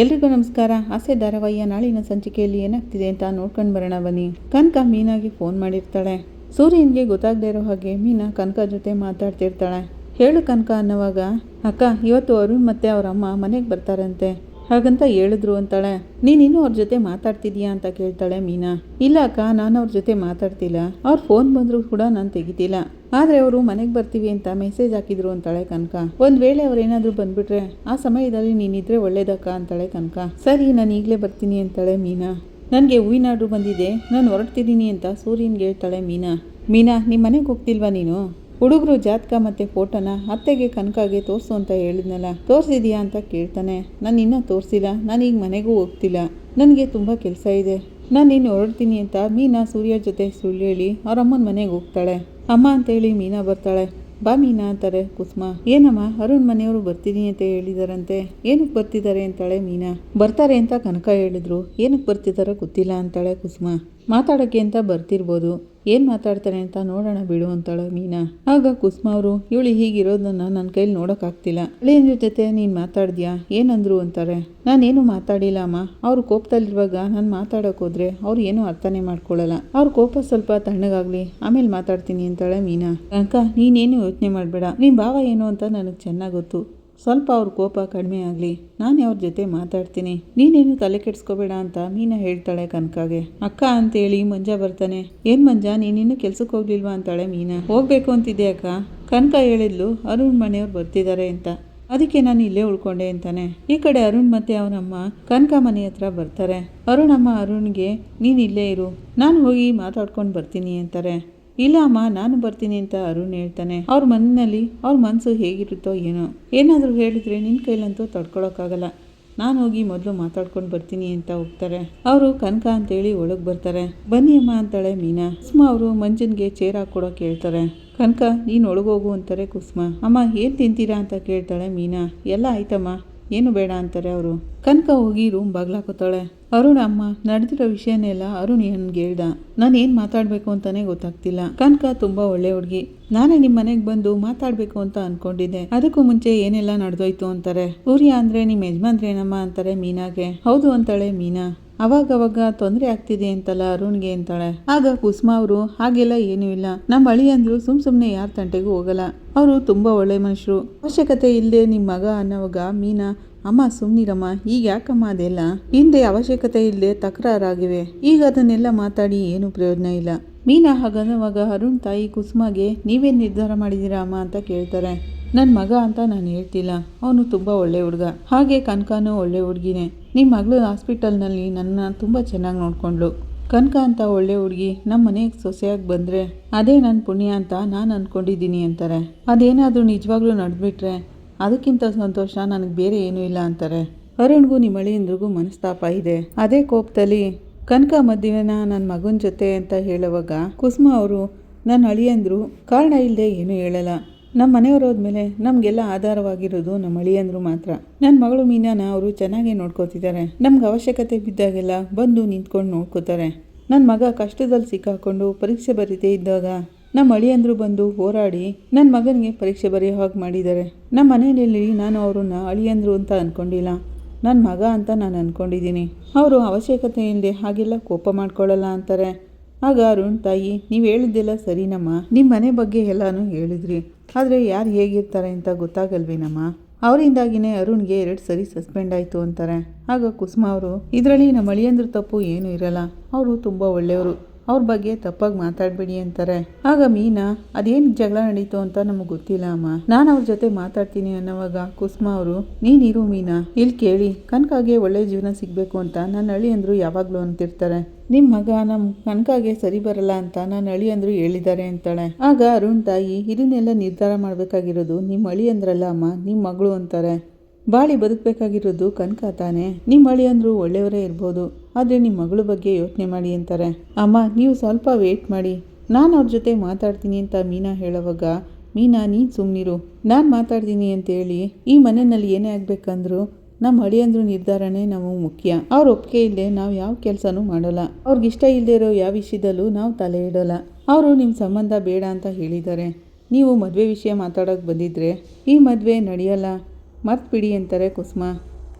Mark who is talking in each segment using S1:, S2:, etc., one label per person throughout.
S1: ಎಲ್ರಿಗೂ ನಮಸ್ಕಾರ. ಆಸೆ ಧಾರಾವಾಹಿಯ ನಾಳಿನ ಸಂಚಿಕೆಯಲ್ಲಿ ಏನಾಗ್ತಿದೆ ಅಂತ ನೋಡ್ಕೊಂಡು ಬರೋಣ ಬನ್ನಿ. ಕನಕ ಮೀನಾಗೆ ಫೋನ್ ಮಾಡಿರ್ತಾಳೆ. ಸೂರ್ಯನಿಗೆ ಗೊತ್ತಾಗದೇ ಇರೋ ಹಾಗೆ ಮೀನಾ ಕನಕ ಜೊತೆ ಮಾತಾಡ್ತಿರ್ತಾಳೆ. ಹೇಳು ಕನಕ ಅನ್ನೋವಾಗ, ಅಕ್ಕ, ಇವತ್ತು ಅರುಣ್ ಮತ್ತೆ ಅವ್ರ ಅಮ್ಮ ಮನೆಗೆ ಬರ್ತಾರಂತೆ. ಹಾಗಂತ ಹೇಳಿದ್ರು ಅಂತಾಳೆ ನೀನಿನ್ನೂ ಅವ್ರ ಜೊತೆ ಮಾತಾಡ್ತಿದ್ಯಾ ಅಂತ ಕೇಳ್ತಾಳೆ ಮೀನಾ. ಇಲ್ಲ ಅಕ್ಕ, ನಾನು ಅವ್ರ ಜೊತೆ ಮಾತಾಡ್ತಿಲ್ಲ. ಅವ್ರು ಫೋನ್ ಬಂದರೂ ಕೂಡ ನಾನು ತೆಗಿತಿಲ್ಲ. ಆದರೆ ಅವರು ಮನೆಗೆ ಬರ್ತೀವಿ ಅಂತ ಮೆಸೇಜ್ ಹಾಕಿದ್ರು ಅಂತಾಳೆ ಕನಕ. ಒಂದು ವೇಳೆ ಅವರೇನಾದರೂ ಬಂದ್ಬಿಟ್ರೆ, ಆ ಸಮಯದಲ್ಲಿ ನೀನಿದ್ರೆ ಒಳ್ಳೇದಕ್ಕ ಅಂತಾಳೆ ಕನಕ. ಸರಿ, ನಾನು ಈಗಲೇ ಬರ್ತೀನಿ ಅಂತಾಳೆ ಮೀನಾ. ನನಗೆ ಹೂವಿನಾಡು ಬಂದಿದೆ, ನಾನು ಹೊರಡ್ತಿದ್ದೀನಿ ಅಂತ ಸೂರ್ಯನ್ಗೆ ಹೇಳ್ತಾಳೆ ಮೀನಾ. ಮೀನಾ ನಿಮ್ಮ ಮನೆಗೆ ಹೋಗ್ತಿಲ್ವಾ ನೀನು? ಹುಡುಗರು ಜಾತಕ ಮತ್ತು ಫೋಟೋನ ಅತ್ತೆಗೆ ಕನಕಾಗೆ ತೋರಿಸು ಅಂತ ಹೇಳಿದ್ನಲ್ಲ, ತೋರಿಸಿದ್ಯಾ ಅಂತ ಕೇಳ್ತಾನೆ. ನಾನು ಇನ್ನೂ ತೋರಿಸಿಲ್ಲ, ನಾನು ಈಗ ಮನೆಗೂ ಹೋಗ್ತಿಲ್ಲ. ನನಗೆ ತುಂಬ ಕೆಲಸ ಇದೆ. ನಾನು ಇನ್ನು ಹೊರಡ್ತೀನಿ ಅಂತ ಮೀನಾ ಸೂರ್ಯ ಜೊತೆ ಸುಳ್ಳು ಹೇಳಿ ಅವ್ರ ಅಮ್ಮನ ಮನೆಗೆ ಹೋಗ್ತಾಳೆ. ಅಮ್ಮ ಅಂತೇಳಿ ಮೀನಾ ಬರ್ತಾಳೆ. ಬಾ ಮೀನಾ ಅಂತಾರೆ ಕುಸುಮ. ಏನಮ್ಮ, ಅರುಣ್ ಮನೆಯವರು ಬರ್ತೀನಿ ಅಂತ ಹೇಳಿದಾರಂತೆ. ಏನಕ್ಕೆ ಬರ್ತಿದ್ದಾರೆ ಅಂತಾಳೆ ಮೀನಾ. ಬರ್ತಾರೆ ಅಂತ ಕನಕ ಹೇಳಿದ್ರು. ಏನಕ್ಕೆ ಬರ್ತಿದ್ದಾರೆ ಗೊತ್ತಿಲ್ಲ ಅಂತಾಳೆ ಕುಸುಮ. ಮಾತಾಡೋಕ್ಕೆ ಅಂತ ಬರ್ತಿರ್ಬೋದು. ಏನು ಮಾತಾಡ್ತಾರೆ ಅಂತ ನೋಡೋಣ ಬಿಡು ಅಂತಾಳೆ ಮೀನಾ. ಆಗ ಕುಸುಮ ಅವರು, ಇವಳು ಹೀಗಿರೋದನ್ನ ನನ್ನ ಕೈಲಿ ನೋಡೋಕ್ಕಾಗ್ತಿಲ್ಲ. ಅಳಿಯನ ಜೊತೆ ನೀನು ಮಾತಾಡ್ದ್ಯಾ? ಏನಂದ್ರು ಅಂತಾರೆ. ನಾನೇನು ಮಾತಾಡಿಲ್ಲ ಅಮ್ಮ. ಅವ್ರು ಕೋಪದಲ್ಲಿರುವಾಗ ನಾನು ಮಾತಾಡೋಕೆ ಹೋದ್ರೆ ಅವ್ರು ಏನು ಅರ್ಥನೇ ಮಾಡ್ಕೊಳ್ಳಲ್ಲ ಅವ್ರ ಕೋಪ ಸ್ವಲ್ಪ ತಣ್ಣಗಾಗ್ಲಿ. ಆಮೇಲೆ ಮಾತಾಡ್ತೀನಿ ಅಂತಾಳೆ ಮೀನಾ. ಅಕ್ಕ ನೀನೇನು ಯೋಚನೆ ಮಾಡಬೇಡ. ನಿನ್ನ ಭಾವ ಏನು ಅಂತ ನನಗೆ ಚೆನ್ನಾಗಿ ಗೊತ್ತು. ಸ್ವಲ್ಪ ಅವ್ರ ಕೋಪ ಕಡಿಮೆ ಆಗಲಿ, ನಾನು ಅವ್ರ ಜೊತೆ ಮಾತಾಡ್ತೀನಿ. ನೀನೇನು ತಲೆ ಕೆಡಿಸ್ಕೋಬೇಡ ಅಂತ ಮೀನಾ ಹೇಳ್ತಾಳೆ ಕನಕಾಗೆ. ಅಕ್ಕ ಅಂತೇಳಿ ಮಂಜ ಬರ್ತಾನೆ. ಏನು ಮಂಜ ನೀನಿನ್ನು ಕೆಲ್ಸಕ್ಕೆ ಹೋಗ್ಲಿಲ್ವಾ ಅಂತಾಳೆ ಮೀನಾ. ಹೋಗ್ಬೇಕು ಅಂತಿದ್ದೆ ಅಕ್ಕ? ಕನಕ ಹೇಳಿದ್ಲು, ಅರುಣ್ ಮನೆಯವ್ರು ಬರ್ತಿದ್ದಾರೆ ಅಂತ. ಅದಕ್ಕೆ ನಾನು ಇಲ್ಲೇ ಉಳ್ಕೊಂಡೆ ಅಂತಾನೆ. ಈ ಕಡೆ ಅರುಣ್ ಮತ್ತೆ ಅವನಮ್ಮ ಕನಕ ಮನೆ ಹತ್ರ ಬರ್ತಾರೆ. ಅರುಣಮ್ಮ ಅರುಣ್ಗೆ, ನೀನು ಇಲ್ಲೇ ಇರು. ನಾನು ಹೋಗಿ ಮಾತಾಡ್ಕೊಂಡು ಬರ್ತೀನಿ ಅಂತಾರೆ. ಇಲ್ಲ ಅಮ್ಮ, ನಾನು ಬರ್ತೀನಿ ಅಂತ ಅರುಣ್ ಹೇಳ್ತಾನೆ. ಅವ್ರ ಮನೆಯಲ್ಲಿ ಅವ್ರ ಮನಸ್ಸು ಹೇಗಿರುತ್ತೋ ಏನೋ. ಏನಾದರೂ ಹೇಳಿದ್ರೆ ನಿನ್ನ ಕೈಲಂತೂ ತಡ್ಕೊಳಕ್ಕಾಗಲ್ಲ. ನಾನು ಹೋಗಿ ಮೊದಲು ಮಾತಾಡ್ಕೊಂಡು ಬರ್ತೀನಿ ಅಂತ ಹೋಗ್ತಾರೆ. ಅವರು ಕನಕ ಅಂತೇಳಿ ಒಳಗೆ ಬರ್ತಾರೆ. ಬನ್ನಿ ಅಮ್ಮ ಅಂತಾಳೆ ಮೀನಾ. ಕುಸುಮ ಅವರು ಮಂಜನ್ಗೆ ಚೇರ್ ಹಾಕೊಡೋಕೆ ಹೇಳ್ತಾರೆ. ಕನಕ, ನೀನು ಒಳಗೋಗು ಅಂತಾರೆ ಕುಸ್ಮ. ಅಮ್ಮ, ಏನು ತಿಂತೀರಾ ಅಂತ ಕೇಳ್ತಾಳೆ ಮೀನಾ. ಎಲ್ಲ ಆಯ್ತಮ್ಮ. ಏನು ಬೇಡ ಅಂತಾರೆ ಅವರು. ಕನಕ ಹೋಗಿ ರೂಮ್ ಬಾಗ್ಲಾಕೋತಾಳೆ ಅರುಣ್ ಅಮ್ಮ, ನಡೆದಿರೋ ವಿಷಯನೆಲ್ಲ ಅರುಣ್ ನನ್ಗೆ ಹೇಳ್ದ? ನಾನು ಏನು ಮಾತಾಡಬೇಕು ಅಂತಾನೆ ಗೊತ್ತಾಗ್ತಿಲ್ಲ. ಕನಕ ತುಂಬ ಒಳ್ಳೆ ಹುಡುಗಿ. ನಾನೇ ನಿಮ್ಮ ಮನೆಗೆ ಬಂದು ಮಾತಾಡಬೇಕು ಅಂತ ಅನ್ಕೊಂಡಿದ್ದೆ. ಅದಕ್ಕೂ ಮುಂಚೆ ಏನೆಲ್ಲ ನಡೆದೋಯ್ತು ಅಂತಾರೆ. ಸೂರ್ಯ ಅಂದ್ರೆ ನಿಮ್ಮ ಯಜಮಾನ್ರೇನಮ್ಮ ಅಂತಾರೆ ಮೀನಾಗೆ. ಹೌದು ಅಂತಾಳೆ ಮೀನಾ. ಅವಾಗವಾಗ ತೊಂದರೆ ಆಗ್ತಿದೆ ಅಂತಲ್ಲ ಅರುಣ್ಗೆ ಅಂತಾಳೆ. ಆಗ ಕುಸುಮ ಅವರು, ಹಾಗೆಲ್ಲ ಏನೂ ಇಲ್ಲ. ನಮ್ಮ ಅಳಿಯಂದ್ರು ಸುಮ್ ಸುಮ್ನೆ ಯಾರ ತಂಟೆಗೂ ಹೋಗಲ್ಲ. ಅವರು ತುಂಬಾ ಒಳ್ಳೆ ಮನುಷ್ಯರು. ಅವಶ್ಯಕತೆ ಇಲ್ಲದೆ ನಿಮ್ಮ ಮಗ ಅನ್ನೋವಾಗ ಮೀನಾ ಅಮ್ಮ ಸುಮ್ನಿರಮ್ಮ ಈಗ ಯಾಕಮ್ಮ ಅದೆಲ್ಲ? ಹಿಂದೆ ಅವಶ್ಯಕತೆ ಇಲ್ಲದೆ ತಕರಾರಾಗಿವೆ. ಈಗ ಅದನ್ನೆಲ್ಲ ಮಾತಾಡಿ ಏನು ಪ್ರಯೋಜನ ಇಲ್ಲ. ಮೀನಾ ಹಾಗನ್ನವಾಗ ಅರುಣ್ ತಾಯಿ ಕುಸುಮಾಗೆ ನೀವೇನು ನಿರ್ಧಾರ ಮಾಡಿದ್ದೀರಾ ಅಮ್ಮ? ಅಂತ ಕೇಳ್ತಾರೆ. ನನ್ನ ಮಗ ಅಂತ ನಾನು ಹೇಳ್ತಿಲ್ಲ. ಅವನು ತುಂಬ ಒಳ್ಳೆ ಹುಡುಗ. ಹಾಗೆ ಕನಕನೂ ಒಳ್ಳೆ ಹುಡುಗಿನೇ. ನಿಮ್ಮ ಮಗಳು ಹಾಸ್ಪಿಟಲ್ನಲ್ಲಿ ನನ್ನ ತುಂಬ ಚೆನ್ನಾಗಿ ನೋಡಿಕೊಂಡ್ಳು. ಕನಕ ಅಂತ ಒಳ್ಳೆ ಹುಡುಗಿ ನಮ್ಮ ಮನೆಗೆ ಸೊಸೆಯಾಗಿ ಬಂದರೆ ಅದೇ ನನ್ನ ಪುಣ್ಯ ಅಂತ ನಾನು ಅಂದ್ಕೊಂಡಿದ್ದೀನಿ ಅಂತಾರೆ. ಅದೇನಾದರೂ ನಿಜವಾಗ್ಲೂ ನಡೆದ್ಬಿಟ್ರೆ ಅದಕ್ಕಿಂತ ಸಂತೋಷ ನನಗೆ ಬೇರೆ ಏನೂ ಇಲ್ಲ ಅಂತಾರೆ. ಅರುಣ್ಗೂ ನಿಮ್ಮ ಅಳಿಯಂದ್ರಿಗೂ ಮನಸ್ತಾಪ ಇದೆ. ಅದೇ ಕೋಪದಲ್ಲಿ, ಕನಕ ಮದುವೆನ ನನ್ನ ಮಗನ ಜೊತೆ ಅಂತ ಹೇಳುವಾಗ ಕುಸುಮ ಅವರು ನನ್ನ ಅಳಿಯಂದ್ರು, ಕಾರಣ ಇಲ್ಲದೆ ಏನೂ ಹೇಳಲ್ಲ. ನಮ್ಮ ಮನೆಯವರು ಹೋದ್ಮೇಲೆ ನಮಗೆಲ್ಲ ಆಧಾರವಾಗಿರೋದು ನಮ್ಮ ಅಳಿಯಂದ್ರು ಮಾತ್ರ. ನನ್ನ ಮಗಳು ಮೀನಾನ ಅವರು ಚೆನ್ನಾಗೇ ನೋಡ್ಕೋತಿದ್ದಾರೆ ನಮ್ಗೆ ಅವಶ್ಯಕತೆ ಬಿದ್ದಾಗೆಲ್ಲ ಬಂದು ನಿಂತ್ಕೊಂಡು ನೋಡ್ಕೋತಾರೆ. ನನ್ನ ಮಗ ಕಷ್ಟದಲ್ಲಿ ಸಿಕ್ಕಾಕೊಂಡು ಪರೀಕ್ಷೆ ಬರೀದೇ ಇದ್ದಾಗ ನಮ್ಮ ಅಳಿಯಂದರು ಬಂದು ಹೋರಾಡಿ ನನ್ನ ಮಗನಿಗೆ ಪರೀಕ್ಷೆ ಬರೆಯೋ ಹಾಗೆ ಮಾಡಿದ್ದಾರೆ ನಮ್ಮ ಮನೆಯಲ್ಲಿ ನಾನು ಅವ್ರನ್ನ ಅಳಿಯಂದರು ಅಂತ ಅಂದ್ಕೊಂಡಿಲ್ಲ ನನ್ನ ಮಗ ಅಂತ ನಾನು ಅಂದ್ಕೊಂಡಿದ್ದೀನಿ ಅವರು ಅವಶ್ಯಕತೆ ಇಲ್ಲದೆ ಹಾಗೆಲ್ಲ ಕೋಪ ಮಾಡ್ಕೊಳ್ಳಲ್ಲ ಅಂತಾರೆ. ಆಗ ಅರುಣ್ ತಾಯಿ, ನೀವು ಹೇಳಿದ್ದೆಲ್ಲ ಸರಿನಮ್ಮ ನಿಮ್ಮ. ಮನೆ ಬಗ್ಗೆ ಎಲ್ಲನೂ ಹೇಳಿದ್ರಿ. ಆದರೆ ಯಾರು ಹೇಗಿರ್ತಾರೆ ಅಂತ ಗೊತ್ತಾಗಲ್ವೇನಮ್ಮ ಅವರಿಂದಾಗಿನೇ ಅರುಣ್ಗೆ ಎರಡು ಸರಿ ಸಸ್ಪೆಂಡ್ ಆಯಿತು ಅಂತಾರೆ. ಆಗ ಕುಸುಮ ಅವರು, ಇದರಲ್ಲಿ ನಮ್ಮ ಅಳಿಯಂದ್ರ ತಪ್ಪು ಏನೂ ಇರಲ್ಲ. ಅವರು ತುಂಬ ಒಳ್ಳೆಯವರು. ಅವ್ರ ಬಗ್ಗೆ ತಪ್ಪಾಗಿ ಮಾತಾಡಬೇಡಿ ಅಂತಾರೆ. ಆಗ ಮೀನಾ, ಅದೇನು ಜಗಳ ನಡೀತು ಅಂತ ನಮಗೆ ಗೊತ್ತಿಲ್ಲ ಅಮ್ಮ. ನಾನು ಅವ್ರ ಜೊತೆ ಮಾತಾಡ್ತೀನಿ ಅನ್ನೋವಾಗ ಕುಸುಮ ಅವರು ನೀನಿರು ಮೀನಾ ಇಲ್ಲಿ ಕೇಳಿ. ಕನಕಾಗೆ ಒಳ್ಳೆ ಜೀವನ ಸಿಗಬೇಕು ಅಂತ ನನ್ನ ಹಳ್ಳಿ ಅಂದ್ರು ಯಾವಾಗಲೂ ಅಂತಿರ್ತಾರೆ. ನಿಮ್ಮ ಮಗ ನಮ್ಮ ಕನಕಾಗೆ ಸರಿ ಬರಲ್ಲ ಅಂತ ನನ್ನ ಅಳಿ ಅಂದ್ರು ಹೇಳಿದ್ದಾರೆ ಅಂತಾಳೆ. ಆಗ ಅರುಣ್ ತಾಯಿ, ಇದನ್ನೆಲ್ಲ ನಿರ್ಧಾರ ಮಾಡಬೇಕಾಗಿರೋದು ನಿಮ್ಮ ಅಳಿ ಅಂದ್ರಲ್ಲ ಅಮ್ಮ ನಿಮ್ಮ ಮಗಳು ಅಂತಾರೆ. ಬಾಳಿ ಬದುಕಬೇಕಾಗಿರೋದು ಕನಕ ತಾನೆ. ನಿಮ್ಮ ಅಂದ್ರು ಒಳ್ಳೆಯವರೇ ಇರ್ಬೋದು. ಆದರೆ ನಿಮ್ಮ ಮಗಳ ಬಗ್ಗೆ ಯೋಚನೆ ಮಾಡಿ ಅಂತಾರೆ. ಅಮ್ಮ, ನೀವು ಸ್ವಲ್ಪ ವೇಟ್ ಮಾಡಿ. ನಾನು ಅವ್ರ ಜೊತೆ ಮಾತಾಡ್ತೀನಿ ಅಂತ ಮೀನಾ ಹೇಳೋವಾಗ, ಮೀನಾ, ನೀನು ಸುಮ್ಮನಿರು ನಾನು ಮಾತಾಡ್ತೀನಿ ಅಂತೇಳಿ ಈ ಮನೆಯಲ್ಲಿ ಏನೇ ಆಗಬೇಕಂದ್ರು ನಮ್ಮ ಅಳಿಯಂದ್ರು ನಿರ್ಧಾರನೇ ನಾವು ಮುಖ್ಯ. ಅವ್ರ ಒಪ್ಪಿಗೆ ಇಲ್ಲದೆ ನಾವು ಯಾವ ಕೆಲಸನೂ ಮಾಡೋಲ್ಲ. ಅವ್ರಿಗೆ ಇಷ್ಟ ಇಲ್ಲದೆ ಇರೋ ಯಾವ ವಿಷಯದಲ್ಲೂ ನಾವು ತಲೆ ಇಡೋಲ್ಲ. ಅವರು ನಿಮ್ಮ ಸಂಬಂಧ ಬೇಡ ಅಂತ ಹೇಳಿದ್ದಾರೆ. ನೀವು ಮದುವೆ ವಿಷಯ ಮಾತಾಡೋಕೆ ಬಂದಿದ್ರೆ ಈ ಮದುವೆ ನಡೆಯಲ್ಲ. ಮರ್ತ್ಬಿಡಿ ಅಂತಾರೆ ಕುಸುಮ.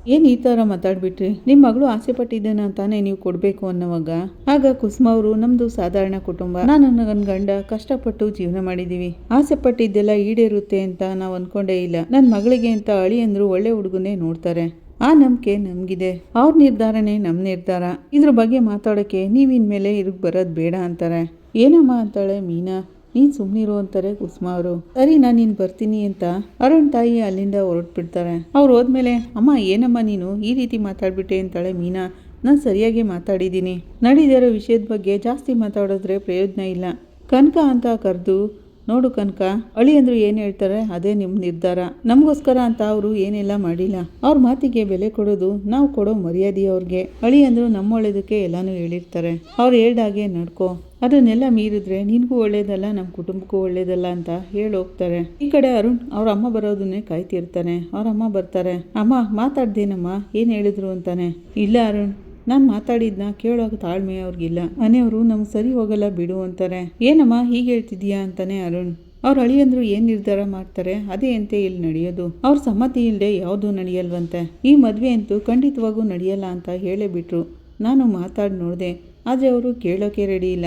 S1: ಏನು ಈ ಥರ ಮಾತಾಡ್ಬಿಟ್ರಿ? ನಿಮ್ಮ ಮಗಳು ಆಸೆ ಪಟ್ಟಿದ್ದೇನೆ ಅಂತಾನೆ ನೀವು ಕೊಡಬೇಕು ಅನ್ನೋವಾಗ? ಆಗ ಕುಸುಮ ಅವರು ನಮ್ಮದು ಸಾಧಾರಣ ಕುಟುಂಬ. ನಾನು ನನ್ನ ಗಂಡ ಕಷ್ಟಪಟ್ಟು ಜೀವನ ಮಾಡಿದ್ದೀವಿ ಆಸೆ ಪಟ್ಟಿದ್ದೆಲ್ಲ ಈಡೇರುತ್ತೆ ಅಂತ ನಾವು ಅಂದ್ಕೊಂಡೇ ಇಲ್ಲ. ನನ್ನ ಮಗಳಿಗೆ ಅಂತ ಅಳಿ ಅಂದರು ಒಳ್ಳೆ ಹುಡುಗನೇ ನೋಡ್ತಾರೆ. ಆ ನಂಬಿಕೆ ನಮಗಿದೆ. ಅವ್ರ ನಿರ್ಧಾರನೇ ನಮ್ಮ ನಿರ್ಧಾರ. ಇದ್ರ ಬಗ್ಗೆ ಮಾತಾಡೋಕ್ಕೆ ನೀವಿನ್ಮೇಲೆ ಇರ್ಗ್ ಬರೋದು ಬೇಡ ಅಂತಾರೆ. ಏನಮ್ಮ ಅಂತಾಳೆ ಮೀನಾ. ನೀನು ಸುಮ್ಮನಿರು ಅಂತಾರೆ ಕುಸುಮ ಅವರು. ಸರಿ, ನಾನು ನೀನು ಬರ್ತೀನಿ ಅಂತ ಅರುಣ್ ತಾಯಿ ಅಲ್ಲಿಂದ ಹೊರಟ್ಬಿಡ್ತಾರೆ. ಅವ್ರು ಹೋದ್ಮೇಲೆ, ಅಮ್ಮ, ಏನಮ್ಮ ನೀನು? ಈ ರೀತಿ ಮಾತಾಡ್ಬಿಟ್ಟೆ ಅಂತಾಳೆ ಮೀನಾ. ನಾನು ಸರಿಯಾಗಿ ಮಾತಾಡಿದ್ದೀನಿ. ನಡೀದಿರೋ ವಿಷಯದ ಬಗ್ಗೆ ಜಾಸ್ತಿ ಮಾತಾಡಿದ್ರೆ ಪ್ರಯೋಜನ ಇಲ್ಲ. ಕನಕ ಅಂತ ಕರೆದು, ನೋಡು ಕನಕ, ಅಳಿ ಅಂದ್ರೆ ಏನು ಹೇಳ್ತಾರೆ? ಅದೇ ನಿಮ್ಮ ನಿರ್ಧಾರ. ನಮಗೋಸ್ಕರ ಅಂತ ಅವರು ಏನೆಲ್ಲ ಮಾಡಿಲ್ಲ. ಅವ್ರ ಮಾತಿಗೆ ಬೆಲೆ ಕೊಡೋದು ನಾವು ಕೊಡೋ ಮರ್ಯಾದೆ ಅವ್ರಿಗೆ. ಅಳಿ ಅಂದ್ರು ನಮ್ಮ ಎಲ್ಲಾನು ಹೇಳಿರ್ತಾರೆ. ಅವ್ರು ಹೇಳ್ದಾಗೆ ನಡ್ಕೋ. ಅದನ್ನೆಲ್ಲ ಮೀರಿದ್ರೆ ನಿನಗೂ ಒಳ್ಳೇದಲ್ಲ ನಮ್ಮ ಕುಟುಂಬಕ್ಕೂ ಒಳ್ಳೇದಲ್ಲ ಅಂತ ಹೇಳಿ ಹೋಗ್ತಾರೆ. ಈ ಕಡೆ ಅರುಣ್ ಅವ್ರ ಅಮ್ಮ ಬರೋದನ್ನೇ ಕಾಯ್ತಿರ್ತಾನೆ. ಅವ್ರ ಅಮ್ಮ ಬರ್ತಾರೆ. ಅಮ್ಮ, ಮಾತಾಡ್ದೇನಮ್ಮ? ಏನು ಹೇಳಿದ್ರು ಅಂತಾನೆ. ಇಲ್ಲ ಅರುಣ್, ನಾನು ಮಾತಾಡಿದ್ನ ಕೇಳೋಕೆ ತಾಳ್ಮೆ ಅವ್ರಿಗಿಲ್ಲ. ಮನೆಯವರು ನಮ್ಗೆ ಸರಿ ಹೋಗಲ್ಲ ಬಿಡು ಅಂತಾರೆ. ಏನಮ್ಮ ಹೀಗೆ ಹೇಳ್ತಿದ್ಯಾ ಅಂತಾನೆ ಅರುಣ್. ಅವ್ರ ಅಳಿಯಂದ್ರು ಏನ್ ನಿರ್ಧಾರ ಮಾಡ್ತಾರೆ? ಅದೇ ಅಂತೆ ಇಲ್ಲಿ ನಡೆಯೋದು. ಅವ್ರ ಸಮ್ಮತಿ ಇಲ್ಲದೆ ಯಾವುದು ನಡೆಯಲ್ವಂತೆ. ಈ ಮದುವೆ ಅಂತೂ ಖಂಡಿತವಾಗೂ ನಡೆಯಲ್ಲ ಅಂತ ಹೇಳೇ ಬಿಟ್ರು. ನಾನು ಮಾತಾಡಿ ನೋಡಿದೆ. ಆದರೆ ಅವರು ಕೇಳೋಕೆ ರೆಡಿ ಇಲ್ಲ.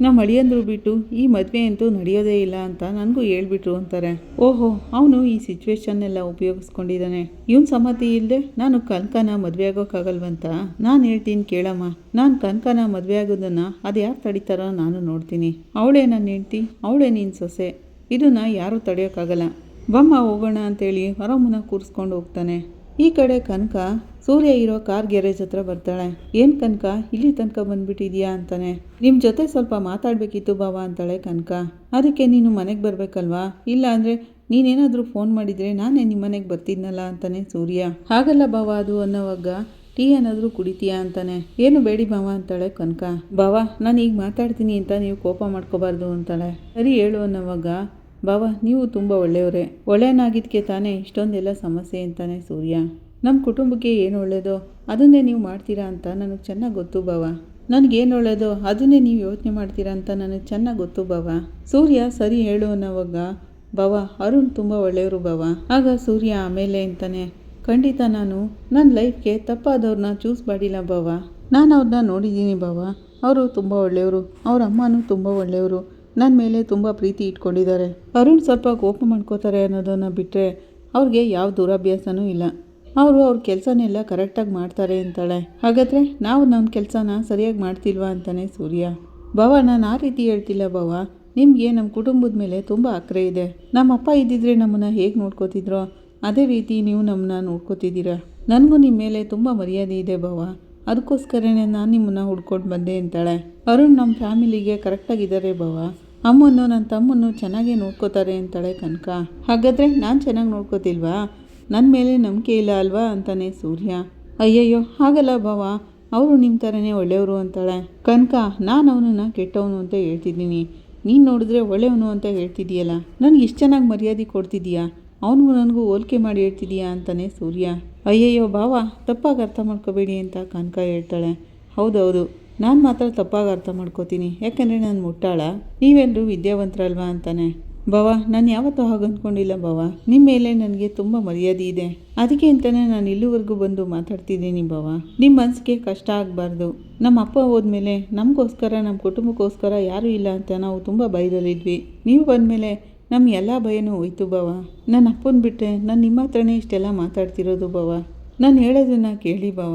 S1: ನಮ್ಮ ಅಳಿಯಂದ್ರು ಬಿಟ್ಟು ಈ ಮದುವೆ ಅಂತೂ ನಡೆಯೋದೇ ಇಲ್ಲ ಅಂತ ನನಗೂ ಹೇಳ್ಬಿಟ್ರು ಅಂತಾರೆ. ಓಹೋ, ಅವನು ಈ ಸಿಚುವೇಶನ್ನೆಲ್ಲ ಉಪಯೋಗಿಸ್ಕೊಂಡಿದ್ದಾನೆ ಇವನ್ ಸಮ್ಮತಿ ಇಲ್ಲದೆ ನಾನು ಕನಕನ ಮದುವೆ ಆಗೋಕ್ಕಾಗಲ್ವಂತ? ನಾನು ಹೇಳ್ತೀನಿ ಕೇಳಮ್ಮ. ನಾನು ಕನಕನ ಮದುವೆ ಆಗೋದನ್ನ ಅದು ಯಾರು ತಡಿತಾರೋ ನಾನು ನೋಡ್ತೀನಿ. ಅವಳೇ ನನ್ನ ಹೆಂಡ್ತಿ, ಅವಳೇ ನೀನು ಸೊಸೆ. ಇದನ್ನ ಯಾರೂ ತಡೆಯೋಕ್ಕಾಗಲ್ಲ. ಬಮ್ಮ ಹೋಗೋಣ ಅಂತೇಳಿ ಹೊರಮುನ ಕೂರಿಸ್ಕೊಂಡು ಹೋಗ್ತಾನೆ. ಈ ಕಡೆ ಕನಕ ಸೂರ್ಯ ಇರೋ ಕಾರ್ ಗ್ಯಾರೇಜ್ ಹತ್ರ ಬರ್ತಾಳೆ. ಏನು ಕನಕ? ಇಲ್ಲಿ ತನಕ ಬಂದ್ಬಿಟ್ಟಿದ್ಯಾ ಅಂತಾನೆ. ನಿಮ್ಮ ಜೊತೆ ಸ್ವಲ್ಪ ಮಾತಾಡ್ಬೇಕಿತ್ತು ಬಾವ ಅಂತಾಳೆ ಕನಕ. ಅದಕ್ಕೆ ನೀನು ಮನೆಗೆ ಬರಬೇಕಲ್ವಾ? ಇಲ್ಲ ಅಂದರೆ ನೀನೇನಾದರೂ ಫೋನ್ ಮಾಡಿದರೆ ನಾನೇ ನಿಮ್ಮ ಮನೆಗೆ ಬರ್ತಿದ್ನಲ್ಲ ಅಂತಾನೆ ಸೂರ್ಯ. ಹಾಗಲ್ಲ ಬಾವ ಅದು ಅನ್ನೋವಾಗ ಟೀ ಏನಾದರೂ ಕುಡಿತೀಯಾ ಅಂತಾನೆ. ಏನು ಬೇಡಿ ಬಾವ ಅಂತಾಳೆ ಕನಕ. ಬಾವ ನಾನು ಈಗ ಮಾತಾಡ್ತೀನಿ ಅಂತ ನೀವು ಕೋಪ ಮಾಡ್ಕೋಬಾರ್ದು ಅಂತಾಳೆ. ಸರಿ ಹೇಳು ಅನ್ನೋವಾಗ ಬಾವ ನೀವು ತುಂಬ ಒಳ್ಳೆಯವರೇ. ಒಳ್ಳೆಯನಾಗಿದ್ದಕ್ಕೆ ತಾನೇ ಇಷ್ಟೊಂದೆಲ್ಲ ಸಮಸ್ಯೆ ಅಂತಾನೆ ಸೂರ್ಯ. ನಮ್ಮ ಕುಟುಂಬಕ್ಕೆ ಏನು ಒಳ್ಳೆಯದೋ ಅದನ್ನೇ ನೀವು ಮಾಡ್ತೀರಾ ಅಂತ ನನಗೆ ಚೆನ್ನಾಗಿ ಗೊತ್ತು ಭಾವ. ನನಗೇನು ಒಳ್ಳೆಯದೋ ಅದನ್ನೇ ನೀವು ಯೋಚನೆ ಮಾಡ್ತೀರಾ ಅಂತ ನನಗೆ ಚೆನ್ನಾಗಿ ಗೊತ್ತು ಭಾವ. ಸೂರ್ಯ ಸರಿ ಹೇಳು ಅನ್ನೋವಾಗ ಭಾವ, ಅರುಣ್ ತುಂಬ ಒಳ್ಳೆಯವರು ಭಾವ. ಆಗ ಸೂರ್ಯ ಆಮೇಲೆ ಅಂತಾನೆ, ಖಂಡಿತ ನಾನು ನನ್ನ ಲೈಫ್ಗೆ ತಪ್ಪಾದವ್ರನ್ನ ಚೂಸ್ ಮಾಡಿಲ್ಲ ಭಾವ. ನಾನು ಅವ್ರನ್ನ ನೋಡಿದ್ದೀನಿ ಭಾವ. ಅವರು ತುಂಬ ಒಳ್ಳೆಯವರು. ಅವ್ರ ಅಮ್ಮನೂ ತುಂಬ ಒಳ್ಳೆಯವರು. ನನ್ನ ಮೇಲೆ ತುಂಬ ಪ್ರೀತಿ ಇಟ್ಕೊಂಡಿದ್ದಾರೆ. ಅರುಣ್ ಸ್ವಲ್ಪ ಕೋಪ ಮಾಡ್ಕೋತಾರೆ ಅನ್ನೋದನ್ನು ಬಿಟ್ಟರೆ ಅವ್ರಿಗೆ ಯಾವ ದುರಾಭ್ಯಾಸನೂ ಇಲ್ಲ. ಅವರು ಅವ್ರ ಕೆಲಸನೆಲ್ಲ ಕರೆಕ್ಟಾಗಿ ಮಾಡ್ತಾರೆ ಅಂತಾಳೆ. ಹಾಗಾದರೆ ನಾವು ನಮ್ಮ ಕೆಲಸನ ಸರಿಯಾಗಿ ಮಾಡ್ತಿಲ್ವಾ ಅಂತಾನೆ ಸೂರ್ಯ. ಭವ, ನಾನು ಆ ರೀತಿ ಹೇಳ್ತಿಲ್ಲ ಭವ. ನಿಮಗೆ ನಮ್ಮ ಕುಟುಂಬದ ಮೇಲೆ ತುಂಬ ಅಕ್ಕರೆ ಇದೆ. ನಮ್ಮ ಅಪ್ಪ ಇದ್ದಿದ್ರೆ ನಮ್ಮನ್ನು ಹೇಗೆ ನೋಡ್ಕೋತಿದ್ರೋ? ಅದೇ ರೀತಿ ನೀವು ನಮ್ಮನ್ನ ನೋಡ್ಕೋತಿದ್ದೀರಾ? ನನಗೂ ನಿಮ್ಮ ಮೇಲೆ ತುಂಬ ಮರ್ಯಾದೆ ಇದೆ ಭವ. ಅದಕ್ಕೋಸ್ಕರನೇ ನಾನು ನಿಮ್ಮನ್ನ ಹುಡ್ಕೊಂಡು ಬಂದೆ ಅಂತಾಳೆ. ಅರುಣ್ ನಮ್ಮ ಫ್ಯಾಮಿಲಿಗೆ ಕರೆಕ್ಟಾಗಿದ್ದಾರೆ ಭವ. ಅಮ್ಮನ್ನು ನನ್ನ ತಮ್ಮನ್ನು ಚೆನ್ನಾಗೇ ನೋಡ್ಕೋತಾರೆ ಅಂತಾಳೆ ಕನಕ. ಹಾಗಾದರೆ ನಾನು ಚೆನ್ನಾಗಿ ನೋಡ್ಕೋತಿಲ್ವಾ? ನನ್ನ ಮೇಲೆ ನಂಬಿಕೆ ಇಲ್ಲ ಅಲ್ವಾ ಅಂತಾನೆ ಸೂರ್ಯ. ಅಯ್ಯಯ್ಯೋ, ಹಾಗಲ್ಲ ಭಾವ. ಅವರು ನಿಮ್ಮ ಥರನೇ ಒಳ್ಳೆಯವರು ಅಂತಾಳೆ. ಕನಕ, ನಾನು ಅವನನ್ನು ಕೆಟ್ಟವನು ಅಂತ ಹೇಳ್ತಿದ್ದೀನಿ. ನೀನು ನೋಡಿದ್ರೆ ಒಳ್ಳೆಯವನು ಅಂತ ಹೇಳ್ತಿದ್ದೀಯಲ್ಲ. ನನಗೆ ಇಷ್ಟು ಚೆನ್ನಾಗಿ ಮರ್ಯಾದೆ ಕೊಡ್ತಿದ್ದೀಯಾ? ಅವನಿಗೂ ನನಗೂ ಹೋಲಿಕೆ ಮಾಡಿ ಹೇಳ್ತಿದ್ದೀಯಾ ಅಂತಾನೆ ಸೂರ್ಯ. ಅಯ್ಯಯ್ಯೋ, ಭಾವ, ತಪ್ಪಾಗಿ ಅರ್ಥ ಮಾಡ್ಕೋಬೇಡಿ ಅಂತ ಕನಕ ಹೇಳ್ತಾಳೆ. ಹೌದೌದು, ನಾನು ಮಾತ್ರ ತಪ್ಪಾಗಿ ಅರ್ಥ ಮಾಡ್ಕೋತೀನಿ. ಯಾಕೆಂದರೆ ನಾನು ಮುಟ್ಟಾಳ. ನೀವೆಲ್ಲರೂ ವಿದ್ಯಾವಂತರಲ್ವಾ ಅಂತಾನೆ. ಬಾವ ನಾನು ಯಾವತ್ತೂ ಹಾಗೆ ಅಂದ್ಕೊಂಡಿಲ್ಲ ಭವ ನಿಮ್ಮ ಮೇಲೆ ನನಗೆ ತುಂಬ ಮರ್ಯಾದೆ ಇದೆ. ಅದಕ್ಕೆ ಅಂತಲೇ ನಾನು ಇಲ್ಲಿವರೆಗೂ ಬಂದು ಮಾತಾಡ್ತಿದ್ದೀನಿ ಭವ ನಿಮ್ಮ ಮನಸ್ಸಿಗೆ ಕಷ್ಟ ಆಗಬಾರ್ದು. ನಮ್ಮ ಅಪ್ಪ ಹೋದ್ಮೇಲೆ ನಮಗೋಸ್ಕರ ನಮ್ಮ ಕುಟುಂಬಕ್ಕೋಸ್ಕರ ಯಾರೂ ಇಲ್ಲ ಅಂತ ನಾವು ತುಂಬ ಭಯದಲ್ಲಿದ್ವಿ. ನೀವು ಬಂದಮೇಲೆ ನಮ್ಮ ಎಲ್ಲ ಭಯನೂ ಹೋಯ್ತು ಭವ ನನ್ನ ಅಪ್ಪನ ಬಿಟ್ಟರೆ ನಾನು ನಿಮ್ಮ ಹತ್ರನೇ ಇಷ್ಟೆಲ್ಲ ಮಾತಾಡ್ತಿರೋದು ಭವ ನಾನು ಹೇಳೋದನ್ನು ಕೇಳಿ ಭವ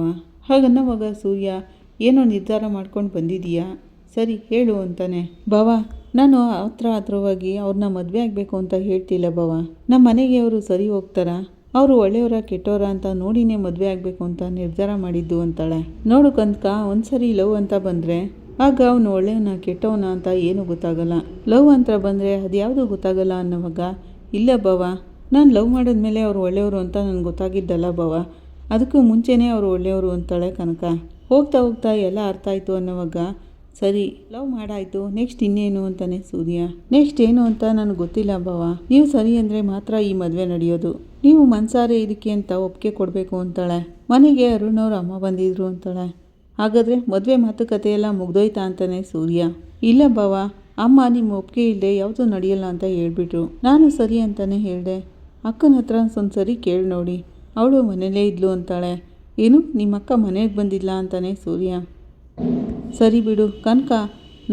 S1: ಹಾಗನ್ನೋವಾಗ ಸೂರ್ಯ, ಏನೋ ನಿರ್ಧಾರ ಮಾಡ್ಕೊಂಡು ಬಂದಿದೀಯಾ? ಸರಿ, ಹೇಳು ಅಂತಾನೆ. ಬಾವ ನಾನು ಹತ್ರ ಹತ್ರವಾಗಿ ಅವ್ರನ್ನ ಮದುವೆ ಆಗಬೇಕು ಅಂತ ಹೇಳ್ತಿಲ್ಲ ಬವ ನಮ್ಮ ಮನೆಗೆ ಅವರು ಸರಿ ಹೋಗ್ತಾರಾ. ಅವರು ಒಳ್ಳೆಯವರ, ಕೆಟ್ಟವರ ಅಂತ ನೋಡಿನೇ ಮದುವೆ ಆಗಬೇಕು ಅಂತ ನಿರ್ಧಾರ ಮಾಡಿದ್ದು ಅಂತಾಳೆ. ನೋಡು ಕಂದ್ಕ, ಒಂದ್ಸರಿ ಲವ್ ಅಂತ ಬಂದರೆ, ಆಗ ಅವನು ಒಳ್ಳೆಯವನ, ಕೆಟ್ಟವನ ಅಂತ ಏನೂ ಗೊತ್ತಾಗಲ್ಲ. ಲವ್ ಅಂತ ಬಂದರೆ ಅದು ಯಾವುದು ಗೊತ್ತಾಗಲ್ಲ ಅನ್ನೋವಾಗ, ಇಲ್ಲ ಬವ ನಾನು ಲವ್ ಮಾಡಿದ್ಮೇಲೆ ಅವರು ಒಳ್ಳೆಯವರು ಅಂತ ನನಗೆ ಗೊತ್ತಾಗಿದ್ದಲ್ಲ ಬವ ಅದಕ್ಕೂ ಮುಂಚೆನೇ ಅವರು ಒಳ್ಳೆಯವರು ಅಂತಾಳೆ ಕನಕ. ಹೋಗ್ತಾ ಹೋಗ್ತಾ ಎಲ್ಲ ಅರ್ಥ ಆಯಿತು ಅನ್ನೋವಾಗ ಸರಿ, ಲವ್ ಮಾಡಾಯ್ತು ನೆಕ್ಸ್ಟ್ ಇನ್ನೇನು ಅಂತಾನೆ ಸೂರ್ಯ. ನೆಕ್ಸ್ಟ್ ಏನು ಅಂತ ನನಗೆ ಗೊತ್ತಿಲ್ಲ ಭಾವ. ನೀವು ಸರಿ ಅಂದರೆ ಮಾತ್ರ ಈ ಮದುವೆ ನಡೆಯೋದು. ನೀವು ಮನ್ಸಾರೆ ಇದಕ್ಕೆ ಅಂತ ಒಪ್ಪಿಗೆ ಕೊಡಬೇಕು ಅಂತಾಳೆ. ಮನೆಗೆ ಅರುಣ್ ಅವ್ರ ಅಮ್ಮ ಬಂದಿದ್ರು ಅಂತಾಳೆ. ಹಾಗಾದರೆ ಮದುವೆ ಮಾತುಕತೆ ಎಲ್ಲ ಮುಗ್ದೋಯ್ತಾ ಅಂತಾನೆ ಸೂರ್ಯ. ಇಲ್ಲ ಭಾವ, ಅಮ್ಮ ನಿಮ್ಮ ಒಪ್ಪಿಗೆ ಇಲ್ಲದೆ ಯಾವುದೂ ನಡೆಯಲ್ಲ ಅಂತ ಹೇಳ್ಬಿಟ್ರು. ನಾನು ಸರಿ ಅಂತಾನೆ ಹೇಳಿದೆ. ಅಕ್ಕನ ಹತ್ರ ಒಂದು ಸರಿ ಕೇಳಿ ನೋಡಿ. ಅವಳು ಮನೇಲೇ ಇದ್ಲು ಅಂತಾಳೆ. ಏನು, ನಿಮ್ಮಕ್ಕ ಮನೆಗೆ ಬಂದಿಲ್ಲ ಅಂತಾನೆ ಸೂರ್ಯ. ಸರಿ ಬಿಡು, ಕನಕ.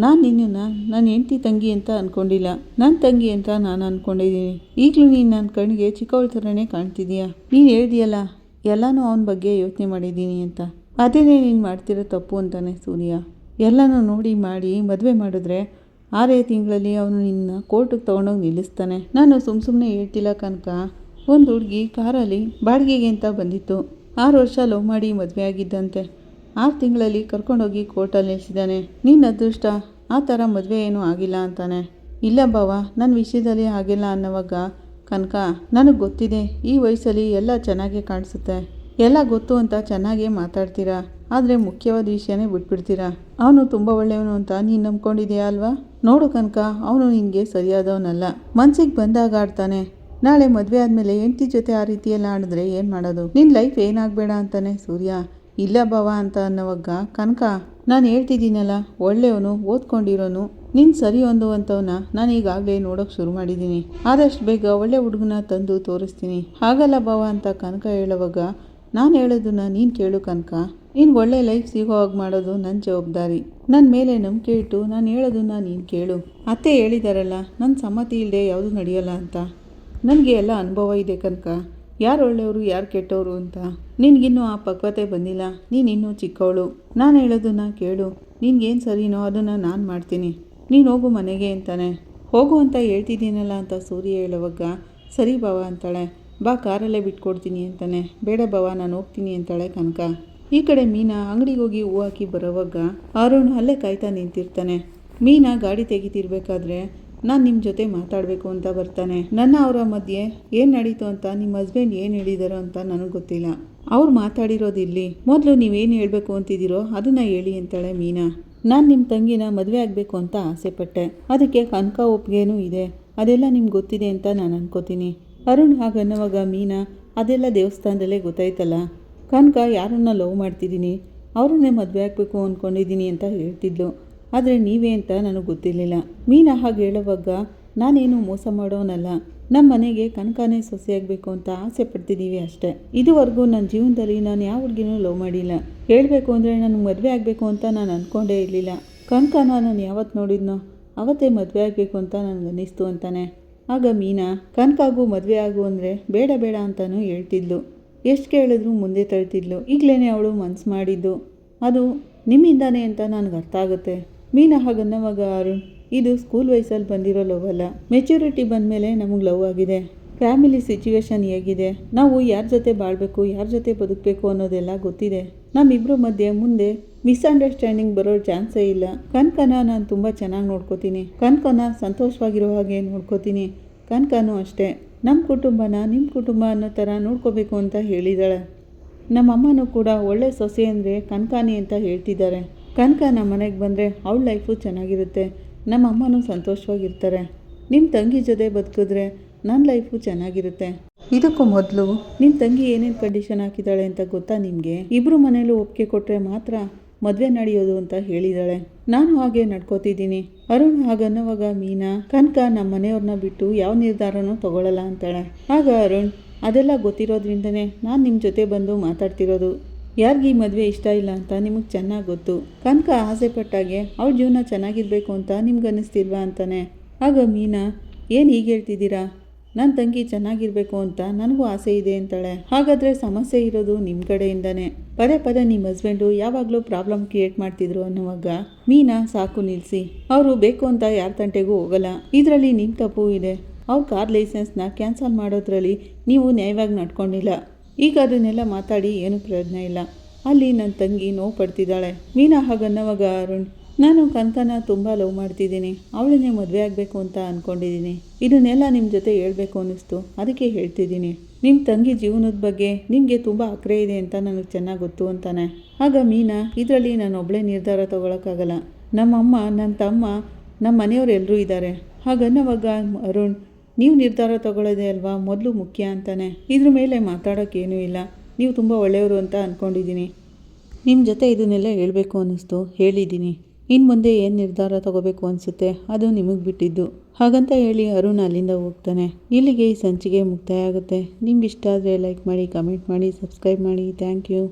S1: ನಾನು ನಿನ್ನನ್ನು ನನ್ನ ಹೆಂಡತಿ ತಂಗಿ ಅಂತ ಅಂದ್ಕೊಂಡಿಲ್ಲ ನನ್ನ ತಂಗಿ ಅಂತ ನಾನು ಅಂದ್ಕೊಂಡಿದ್ದೀನಿ ಈಗಲೂ ನೀನು ನನ್ನ ಕಣ್ಣಿಗೆ ಚಿಕ್ಕವಳ ಥರನೇ ಕಾಣ್ತಿದೀಯ. ನೀನು ಹೇಳ್ದಿಯಲ್ಲ, ಎಲ್ಲನೂ ಅವನ ಬಗ್ಗೆ ಯೋಚನೆ ಮಾಡಿದ್ದೀನಿ ಅಂತ. ಅದೇನೇ ನೀನು ಮಾಡ್ತಿರೋ ತಪ್ಪು ಅಂತಾನೆ ಸೂರ್ಯ. ಎಲ್ಲನೂ ನೋಡಿ ಮಾಡಿ ಮದುವೆ ಮಾಡಿದ್ರೆ ಆರೇ ತಿಂಗಳಲ್ಲಿ ಅವನು ನಿನ್ನ ಕೋರ್ಟಿಗೆ ತೊಗೊಂಡೋಗಿ ನಿಲ್ಲಿಸ್ತಾನೆ. ನಾನು ಸುಮ್ಮ ಸುಮ್ಮನೆ ಹೇಳ್ತಿಲ್ಲ ಕನಕ. ಒಂದು ಹುಡುಗಿ ಕಾರಲ್ಲಿ ಬಾಡಿಗೆಗೆ ಅಂತ ಬಂದಿತ್ತು. ಆರು ವರ್ಷ ಲವ್ ಮಾಡಿ ಮದುವೆ ಆಗಿದ್ದಂತೆ. ಆರು ತಿಂಗಳಲ್ಲಿ ಕರ್ಕೊಂಡೋಗಿ ಕೋರ್ಟಲ್ಲಿ ನಿಲ್ಲಿಸಿದ್ದಾನೆ. ನಿನ್ನ ಅದೃಷ್ಟ, ಆ ಥರ ಮದುವೆ ಏನೂ ಆಗಿಲ್ಲ ಅಂತಾನೆ. ಇಲ್ಲ ಬಾವ ನನ್ನ ವಿಷಯದಲ್ಲಿ ಆಗಿಲ್ಲ ಅನ್ನೋವಾಗ ಕನಕ, ನನಗೆ ಗೊತ್ತಿದೆ, ಈ ವಯಸ್ಸಲ್ಲಿ ಎಲ್ಲ ಚೆನ್ನಾಗೇ ಕಾಣಿಸುತ್ತೆ. ಎಲ್ಲ ಗೊತ್ತು ಅಂತ ಚೆನ್ನಾಗೇ ಮಾತಾಡ್ತೀರಾ? ಆದರೆ ಮುಖ್ಯವಾದ ವಿಷಯನೇ ಬಿಟ್ಬಿಡ್ತೀರಾ? ಅವನು ತುಂಬ ಒಳ್ಳೆಯವನು ಅಂತ ನೀನು ನಂಬ್ಕೊಂಡಿದೆಯಾ ಅಲ್ವಾ? ನೋಡು ಕನಕ, ಅವನು ನಿನಗೆ ಸರಿಯಾದವನಲ್ಲ. ಮನ್ಸಿಗೆ ಬಂದಾಗ ಆಡ್ತಾನೆ. ನಾಳೆ ಮದುವೆ ಆದಮೇಲೆ ಹೆಂಡತಿ ಜೊತೆ ಆ ರೀತಿಯೆಲ್ಲ ಆಡಿದ್ರೆ ಏನು ಮಾಡೋದು? ನಿನ್ನ ಲೈಫ್ ಏನಾಗಬೇಡ ಅಂತಾನೆ ಸೂರ್ಯ. ಇಲ್ಲ ಬಾವ ಅಂತ ಅನ್ನೋವಾಗ, ಕನಕ, ನಾನು ಹೇಳ್ತಿದ್ದೀನಲ್ಲ, ಒಳ್ಳೆಯವನು, ಓದ್ಕೊಂಡಿರೋನು, ನಿನ್ ಸರಿ ಹೊಂದುವಂಥವನ್ನ ನಾನು ಈಗಾಗಲೇ ನೋಡೋಕೆ ಶುರು ಮಾಡಿದ್ದೀನಿ. ಆದಷ್ಟು ಬೇಗ ಒಳ್ಳೆ ಹುಡುಗನ ತಂದು ತೋರಿಸ್ತೀನಿ. ಹಾಗಲ್ಲ ಬಾವ ಅಂತ ಕನಕ ಹೇಳುವಾಗ, ನಾನು ಹೇಳೋದನ್ನ ನೀನು ಕೇಳು ಕನಕ. ನೀನು ಒಳ್ಳೆ ಲೈಫ್ ಸಿಗೋ ಹಾಗೆ ಮಾಡೋದು ನನ್ನ ಜವಾಬ್ದಾರಿ. ನನ್ನ ಮೇಲೆ ನಂಬಿಕೆ ಇಟ್ಟು ನಾನು ಹೇಳೋದನ್ನ ನೀನು ಕೇಳು. ಅತ್ತೆ ಹೇಳಿದಾರಲ್ಲ ನನ್ನ ಸಮ್ಮತಿ ಇಲ್ಲದೆ ಯಾವುದು ನಡೆಯಲ್ಲ ಅಂತ. ನನಗೆ ಎಲ್ಲ ಅನುಭವ ಇದೆ ಕನಕ. ಯಾರು ಒಳ್ಳೆಯವರು, ಯಾರು ಕೆಟ್ಟವರು ಅಂತ? ನಿನಗಿನ್ನೂ ಆ ಪಕ್ವತೆ ಬಂದಿಲ್ಲ. ನೀನಿನ್ನೂ ಚಿಕ್ಕವಳು. ನಾನು ಹೇಳೋದನ್ನ ಕೇಳು. ನಿನಗೇನು ಸರಿನೋ ಅದನ್ನು ನಾನು ಮಾಡ್ತೀನಿ. ನೀನು ಹೋಗು ಮನೆಗೆ ಅಂತಾನೆ. ಹೋಗು ಅಂತ ಹೇಳ್ತಿದ್ದೀನಲ್ಲ ಅಂತ ಸೂರ್ಯ ಹೇಳುವಾಗ, ಸರಿ ಬಾವ ಅಂತಾಳೆ. ಬಾ ಕಾರಲ್ಲೇ ಬಿಟ್ಕೊಡ್ತೀನಿ ಅಂತಾನೆ. ಬೇಡ ಬಾವ ನಾನು ಹೋಗ್ತೀನಿ ಅಂತಾಳೆ ಕನಕ. ಈ ಕಡೆ ಮೀನಾ ಅಂಗಡಿಗೆ ಹೋಗಿ ಹೂ ಹಾಕಿ ಬರೋವಾಗ ಅರುಣ್ ಅಲ್ಲೇ ಕಾಯ್ತಾ ನಿಂತಿರ್ತಾನೆ. ಮೀನಾ ಗಾಡಿ ತೆಗಿತಿರ್ಬೇಕಾದ್ರೆ ನಾನು ನಿಮ್ಮ ಜೊತೆ ಮಾತಾಡಬೇಕು ಅಂತ ಬರ್ತಾನೆ. ನನ್ನ ಅವರ ಮಧ್ಯೆ ಏನು ನಡೀತು ಅಂತ ನಿಮ್ಮ ಹಸ್ಬೆಂಡ್ ಏನು ಹೇಳಿದಾರೋ ಅಂತ ನನಗೆ ಗೊತ್ತಿಲ್ಲ. ಅವ್ರು ಮಾತಾಡಿರೋದು ಇಲ್ಲಿ ಮೊದಲು ನೀವೇನು ಹೇಳಬೇಕು ಅಂತಿದ್ದೀರೋ ಅದನ್ನು ಹೇಳಿ ಅಂತಾಳೆ ಮೀನಾ. ನಾನು ನಿಮ್ಮ ತಂಗಿನ ಮದುವೆ ಆಗಬೇಕು ಅಂತ ಆಸೆಪಟ್ಟೆ ಅದಕ್ಕೆ ಕನಕ ಒಪ್ಪಿಗೆನೂ ಇದೆ. ಅದೆಲ್ಲ ನಿಮ್ಗೆ ಗೊತ್ತಿದೆ ಅಂತ ನಾನು ಅನ್ಕೋತೀನಿ. ಅರುಣ್ ಹಾಗನ್ನವಾಗ ಮೀನಾ, ಅದೆಲ್ಲ ದೇವಸ್ಥಾನದಲ್ಲೇ ಗೊತ್ತಾಯ್ತಲ್ಲ. ಕನಕ ಯಾರನ್ನ ಲವ್ ಮಾಡ್ತಿದ್ದೀನಿ, ಅವ್ರನ್ನೇ ಮದುವೆ ಆಗಬೇಕು ಅಂದ್ಕೊಂಡಿದ್ದೀನಿ ಅಂತ ಹೇಳ್ತಿದ್ಲು. ಆದರೆ ನೀವೇ ಅಂತ ನನಗೆ ಗೊತ್ತಿರಲಿಲ್ಲ. ಮೀನಾ ಹಾಗೆ ಹೇಳುವಾಗ, ನಾನೇನು ಮೋಸ ಮಾಡೋನಲ್ಲ ನಮ್ಮ ಮನೆಗೆ ಕನಕನೇ ಸೊಸೆಯಾಗಬೇಕು ಅಂತ ಆಸೆ ಪಡ್ತಿದ್ದೀವಿ ಅಷ್ಟೇ. ಇದುವರೆಗೂ ನನ್ನ ಜೀವನದಲ್ಲಿ ನಾನು ಯಾವ ಹುಡುಗಿನೂ ಲವ್ ಮಾಡಿಲ್ಲ. ಹೇಳಬೇಕು ಅಂದರೆ ನನಗೆ ಮದುವೆ ಆಗಬೇಕು ಅಂತ ನಾನು ಅಂದ್ಕೊಂಡೇ ಇರಲಿಲ್ಲ. ಕನಕನ ನಾನು ಯಾವತ್ತು ನೋಡಿದ್ನೋ, ಅವತ್ತೇ ಮದುವೆ ಆಗಬೇಕು ಅಂತ ನನಗೆ ಅನ್ನಿಸ್ತು ಅಂತಾನೆ. ಆಗ ಮೀನಾ, ಕನಕಾಗು ಮದುವೆ ಆಗು ಅಂದರೆ ಬೇಡ ಬೇಡ ಅಂತಾನೂ ಹೇಳ್ತಿದ್ಲು. ಎಷ್ಟು ಕೇಳಿದ್ರು ಮುಂದೆ ತಳ್ತಿದ್ಲು. ಈಗಲೇ ಅವಳು ಮನ್ಸು ಮಾಡಿದ್ದು. ಅದು ನಿಮ್ಮಿಂದಾನೇ ಅಂತ ನನಗೆ ಅರ್ಥ ಆಗುತ್ತೆ. ಮೀನಾ ಮಗ ಅರುಣ್ ಇದು ಸ್ಕೂಲ್ ವಯಸ್ಸಲ್ಲಿ ಬಂದಿರೋ ಲವ್ ಅಲ್ಲ ಮೆಚುರಿಟಿ ಬಂದಮೇಲೆ ನಮಗೆ ಲವ್ ಆಗಿದೆ. ಫ್ಯಾಮಿಲಿ ಸಿಚುವೇಶನ್ ಹೇಗಿದೆ. ನಾವು ಯಾರ ಜೊತೆ ಬಾಳಬೇಕು, ಯಾರ ಜೊತೆ ಬದುಕಬೇಕು ಅನ್ನೋದೆಲ್ಲ ಗೊತ್ತಿದೆ. ನಮ್ಮಿಬ್ಬರ ಮಧ್ಯೆ ಮುಂದೆ ಮಿಸ್ಅಂಡರ್ಸ್ಟ್ಯಾಂಡಿಂಗ್ ಬರೋ ಚಾನ್ಸೇ ಇಲ್ಲ. ಕನ್ಕನ ನಾನು ತುಂಬ ಚೆನ್ನಾಗಿ ನೋಡ್ಕೋತೀನಿ. ಕನ್ಕನ ಸಂತೋಷವಾಗಿರೋ ಹಾಗೆ ನೋಡ್ಕೋತೀನಿ. ಕನ್ಕನೂ ಅಷ್ಟೇ. ನಮ್ಮ ಕುಟುಂಬನ ನಿಮ್ಮ ಕುಟುಂಬ ಅನ್ನೋ ಥರ ನೋಡ್ಕೋಬೇಕು ಅಂತ ಹೇಳಿದಾಳೆ. ನಮ್ಮಮ್ಮನೂ ಕೂಡ ಒಳ್ಳೆ ಸೊಸೆ ಅಂದರೆ ಕನ್ಕಾನಿ ಅಂತ ಹೇಳ್ತಿದ್ದಾರೆ. ಕನಕ ನಮ್ಮ ಮನೆಗೆ ಬಂದರೆ ಅವಳ ಲೈಫು ಚೆನ್ನಾಗಿರುತ್ತೆ. ನಮ್ಮ ಅಮ್ಮನೂ ಸಂತೋಷವಾಗಿರ್ತಾರೆ. ನಿಮ್ಮ ತಂಗಿ ಜೊತೆ ಬದುಕಿದ್ರೆ ನನ್ನ ಲೈಫು ಚೆನ್ನಾಗಿರುತ್ತೆ. ಇದಕ್ಕೂ ಮೊದಲು ನಿಮ್ಮ ತಂಗಿ ಏನೇನು ಕಂಡೀಷನ್ ಹಾಕಿದ್ದಾಳೆ ಅಂತ ಗೊತ್ತಾ ನಿಮಗೆ? ಇಬ್ಬರು ಮನೇಲೂ ಒಪ್ಪಿಗೆ ಕೊಟ್ಟರೆ ಮಾತ್ರ ಮದುವೆ ನಡೆಯೋದು ಅಂತ ಹೇಳಿದಾಳೆ. ನಾನು ಹಾಗೆ ನಡ್ಕೋತಿದ್ದೀನಿ. ಅರುಣ್ ಹಾಗನ್ನುವಾಗ ಮೀನಾ ಕನಕ ನಮ್ಮ ಮನೆಯವ್ರನ್ನ ಬಿಟ್ಟು ಯಾವ ನಿರ್ಧಾರನೂ ತಗೊಳ್ಳಲ್ಲ ಅಂತಾಳೆ. ಆಗ ಅರುಣ್ ಅದೆಲ್ಲ ಗೊತ್ತಿರೋದ್ರಿಂದನೇ ನಾನು ನಿಮ್ಮ ಜೊತೆ ಬಂದು ಮಾತಾಡ್ತಿರೋದು. ಯಾರಿಗೆ ಈ ಮದುವೆ ಇಷ್ಟ ಇಲ್ಲ ಅಂತ ನಿಮಗೆ ಚೆನ್ನಾಗಿ ಗೊತ್ತು? ಕನಕ ಆಸೆ ಪಟ್ಟಾಗೆ ಅವ್ರ ಜೀವನ ಚೆನ್ನಾಗಿರಬೇಕು ಅಂತ ನಿಮ್ಗೆ ಅನ್ನಿಸ್ತಿಲ್ವಾ ಅಂತಾನೆ. ಆಗ ಮೀನಾ, ಏನು ಹೀಗೆ ಹೇಳ್ತಿದ್ದೀರಾ? ನನ್ನ ತಂಗಿ ಚೆನ್ನಾಗಿರ್ಬೇಕು ಅಂತ ನನಗೂ ಆಸೆ ಇದೆ ಅಂತಾಳೆ. ಹಾಗಾದರೆ ಸಮಸ್ಯೆ ಇರೋದು ನಿಮ್ಮ ಕಡೆಯಿಂದನೇ. ಪದೇ ಪದೇ ನಿಮ್ಮ ಹಸ್ಬೆಂಡು ಯಾವಾಗಲೂ ಪ್ರಾಬ್ಲಮ್ ಕ್ರಿಯೇಟ್ ಮಾಡ್ತಿದ್ರು ಅನ್ನುವಾಗ ಮೀನಾ ಸಾಕು ನಿಲ್ಲಿಸಿ ಅವರು ಬೇಕು ಅಂತ ಯಾರ ತಂಟೆಗೂ ಹೋಗಲ್ಲ. ಇದರಲ್ಲಿ ನಿಮ್ಮ ತಪ್ಪು ಇದೆ. ಅವ್ರ ಕಾರ್ ಲೈಸೆನ್ಸ್ನ ಕ್ಯಾನ್ಸಲ್ ಮಾಡೋದ್ರಲ್ಲಿ ನೀವು ನ್ಯಾಯವಾಗಿ ನಡ್ಕೊಂಡಿಲ್ಲ. ಈಗ ಅದನ್ನೆಲ್ಲ ಮಾತಾಡಿ ಏನೂ ಪ್ರಯೋಜನ ಇಲ್ಲ. ಅಲ್ಲಿ ನನ್ನ ತಂಗಿ ನೋವು ಪಡ್ತಿದ್ದಾಳೆ. ಮೀನಾ ಹಾಗನ್ನವಾಗ ಅರುಣ್, ನಾನು ಕನಕನ ತುಂಬ ಲವ್ ಮಾಡ್ತಿದ್ದೀನಿ. ಅವಳನ್ನೇ ಮದುವೆ ಆಗಬೇಕು ಅಂತ ಅಂದ್ಕೊಂಡಿದ್ದೀನಿ ಇದನ್ನೆಲ್ಲ ನಿಮ್ಮ ಜೊತೆ ಹೇಳಬೇಕು ಅನ್ನಿಸ್ತು. ಅದಕ್ಕೆ ಹೇಳ್ತಿದ್ದೀನಿ. ನಿಮ್ಮ ತಂಗಿ ಜೀವನದ ಬಗ್ಗೆ ನಿಮಗೆ ತುಂಬ ಅಕ್ರೆ ಇದೆ ಅಂತ ನನಗೆ ಚೆನ್ನಾಗಿ ಗೊತ್ತು ಅಂತಾನೆ. ಆಗ ಮೀನಾ, ಇದರಲ್ಲಿ ನಾನು ಒಬ್ಬಳೇ ನಿರ್ಧಾರ ತೊಗೊಳಕ್ಕಾಗಲ್ಲ. ನಮ್ಮಮ್ಮ ನನ್ನ ತಮ್ಮ ನಮ್ಮ ಮನೆಯವರೆಲ್ಲರೂ ಇದ್ದಾರೆ ಹಾಗನ್ನವಾಗ ಅರುಣ್ ನೀವು ನಿರ್ಧಾರ ತಗೊಳ್ಳೋದೇ ಅಲ್ವಾ? ಮೊದಲು ಮುಖ್ಯ ಅಂತಾನೆ. ಇದ್ರ ಮೇಲೆ ಮಾತಾಡೋಕ್ಕೇನೂ ಇಲ್ಲ. ನೀವು ತುಂಬ ಒಳ್ಳೆಯವರು ಅಂತ ಅಂದ್ಕೊಂಡಿದ್ದೀನಿ ನಿಮ್ಮ ಜೊತೆ ಇದನ್ನೆಲ್ಲ ಹೇಳಬೇಕು ಅನ್ನಿಸ್ತು. ಹೇಳಿದ್ದೀನಿ. ಇನ್ನು ಮುಂದೆ ಏನು ನಿರ್ಧಾರ ತಗೋಬೇಕು ಅನಿಸುತ್ತೆ ಅದು ನಿಮಗೆ ಬಿಟ್ಟಿದ್ದು. ಹಾಗಂತ ಹೇಳಿ ಅರುಣ್ ಅಲ್ಲಿಂದ ಹೋಗ್ತಾನೆ. ಇಲ್ಲಿಗೆ ಈ ಸಂಚಿಕೆ ಮುಕ್ತಾಯ ಆಗುತ್ತೆ. ನಿಮ್ಗೆ ಇಷ್ಟ ಆದರೆ ಲೈಕ್ ಮಾಡಿ ಕಮೆಂಟ್ ಮಾಡಿ ಸಬ್ಸ್ಕ್ರೈಬ್ ಮಾಡಿ. Thank you